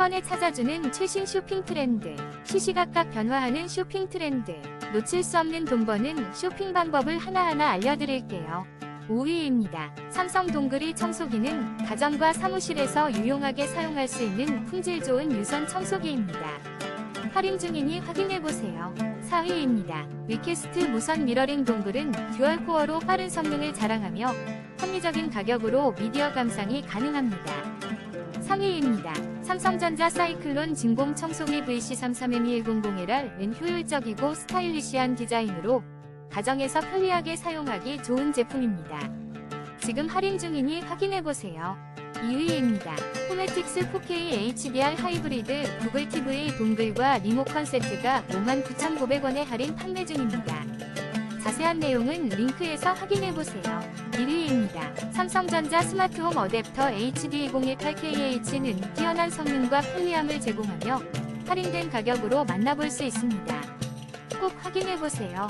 번에 찾아주는 최신 쇼핑 트렌드. 시시각각 변화하는 쇼핑 트렌드. 놓칠 수 없는 돈 버는 쇼핑 방법을 하나하나 알려드릴게요. 5위입니다. 삼성 동그리 청소기는 가정과 사무실에서 유용하게 사용할 수 있는 품질 좋은 유선 청소기입니다. 할인 중이니 확인해보세요. 4위입니다. 위캐스트 무선 미러링 동글은 듀얼 코어로 빠른 성능을 자랑하며 합리적인 가격으로 미디어 감상이 가능합니다. 3위입니다. 삼성전자 사이클론 진공 청소기 VC33M2100L은 효율적이고 스타일리시한 디자인으로 가정에서 편리하게 사용하기 좋은 제품입니다. 지금 할인 중이니 확인해보세요. 2위입니다. 포메틱스 4K HDR 하이브리드 구글 TV 동글과 리모컨 세트가 59,900원에 할인 판매 중입니다. 자세한 내용은 링크에서 확인해보세요. 1위입니다. 삼성전자 스마트홈 어댑터 HD2018KH는 뛰어난 성능과 편리함을 제공하며 할인된 가격으로 만나볼 수 있습니다. 꼭 확인해보세요.